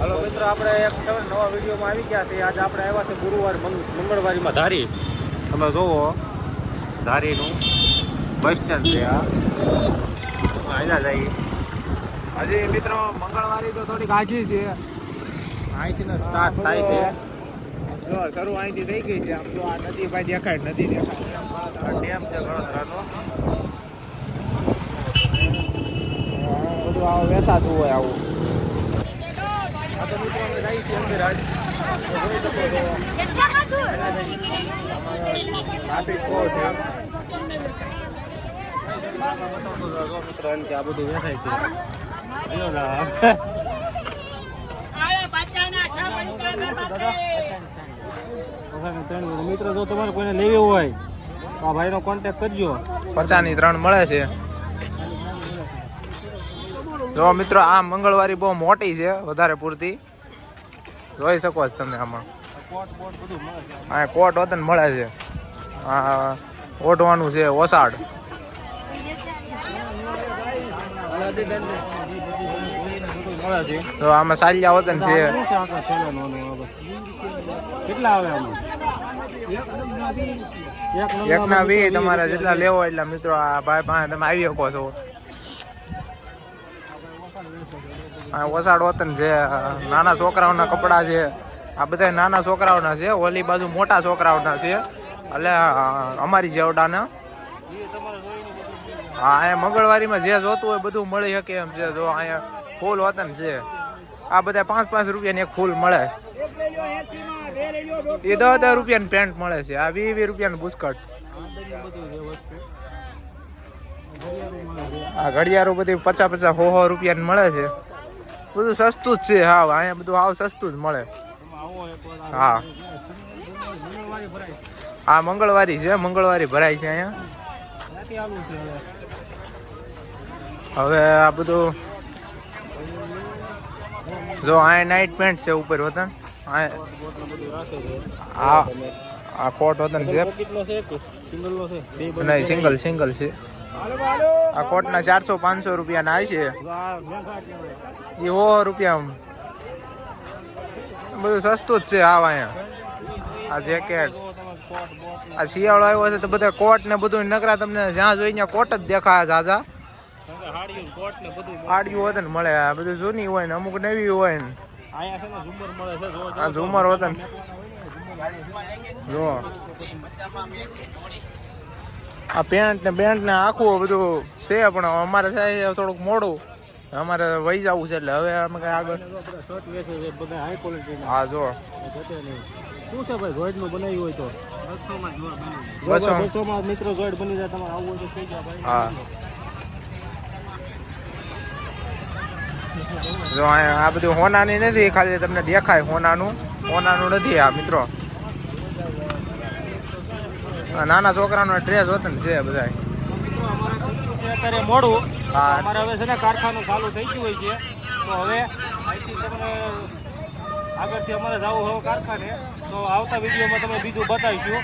Hello મિત્રો, આપણે એક નવા વિડીયોમાં આવી ગયા છે આજે આપણે આવ્યા છે ગુરુવાર મંગ- મંગળવારીમાં ધારી. તમે જોવો, ધારીનું બસ સ્ટેન્ડ છે આ. અહીંયા જઈએ. હજી મિત્રો, મંગળવારી તો થોડીક આઘી છે. અહીંથી સ્ટાર્ટ થાય છે. જો, શરૂ અહીંથી થઈ ગઈ છે. આમ તો આ નદી ભાઈ દેખાય, નદી દેખાય. ડેમ છે ગણોદરાનો બધું આવું વેસાતું હોય આવું. આ છો મિત્રો જો ના. તમારે કોઈને લેવી હોય તો આ ભાઈનો કોન્ટેક્ટ કરજો પચાની ત્રણ મળે છે જો મિત્રો, આ મંગળવારી બહુ મોટી છે, વધારે પૂરતી. જોઈ શકો છો તમે આમાં. આ કોટ વતન મળે છે. આ ઓઢવાનું છે ઓસાડ. તો આમાં સાલિયા વતન છે. એક ના વી તમારે જેટલા લેવો એટલા મિત્રો આ ભાઈ પાસે તમે આવી શકો છો. આ ઓસાડ વતન છે નાના છોકરાઓના કપડાં છે. આ બધા નાના છોકરાઓના છે, ઓલી બાજુ મોટા છોકરાઓના છે. એટલે અમારી જેવડાના. હા, અહીંયા મંગળવારીમાં જે જોતું હોય બધું મળી શકે એમ છે. જો અહીંયા ફૂલ વતન છે આ બધા પાંચ પાંચ રૂપિયાની એક ફૂલ મળે. એ દસ દસ રૂપિયાની પેન્ટ મળે છે. આ વીસ વીસ રૂપિયાનું બુસ્કટ. આ ઘડિયાળો બધી પચાસ પચાસ સો સો રૂપિયાની મળે છે. બધું સસ્તું જ છે હા અહીંયા બધું હાવ સસ્તું જ મળે. હા. આ મંગળવારી છે મંગળવારી ભરાય છે અહીંયા. હવે આ બધું જો આ નાઇટ પેન્ટ છે ઉપર વતન. આ કોટ વતન છે. નહીં સિંગલ સિંગલ છે. આ કોટના ચારસો, પાંચસો રૂપિયાના ના છે. એ સો રૂપિયા બધું સસ્તું જ છે આવા અહીંયા. આ જેકેટ. આ શિયાળો આવ્યો છે તો બધા કોટ ને બધું નકરા તમને જ્યાં જોઈ ત્યાં કોટ જ દેખાય ઝાઝા. આડિયું હોત ને મળે. બધું જૂની હોય ને અમુક નવી હોય ને. ઝુમર હોત ને. જો આ પેન્ટ ને બેન્ટ ને આખું બધું છે પણ અમારે થાય થોડુંક મોડું. અમારે વહી જવું છે એટલે હવે અમે કઈ આગળ હા જો. શું છે ભાઈ નું બનાવ્યું હોય તો? બસો. મિત્રો જોઈડ બની જાય તમારે આવવું તો થઈ જાય ભાઈ. હા. જો આ બધું હોનાની નથી ખાલી તમને દેખાય હોનાનું. હોનાનું નથી આ મિત્રો. નાના છોકરાનો ડ્રેસ વતન છે બધા અત્યારે મોડું. હા. અમારે હવે છે ને કારખાનું ચાલુ થઈ ગયું હોય છે. તો હવે અહીંથી તમને આગળથી અમારે જવું હવે કારખાને. તો આવતા વિડીયોમાં તમે બીજું બતાવીશું.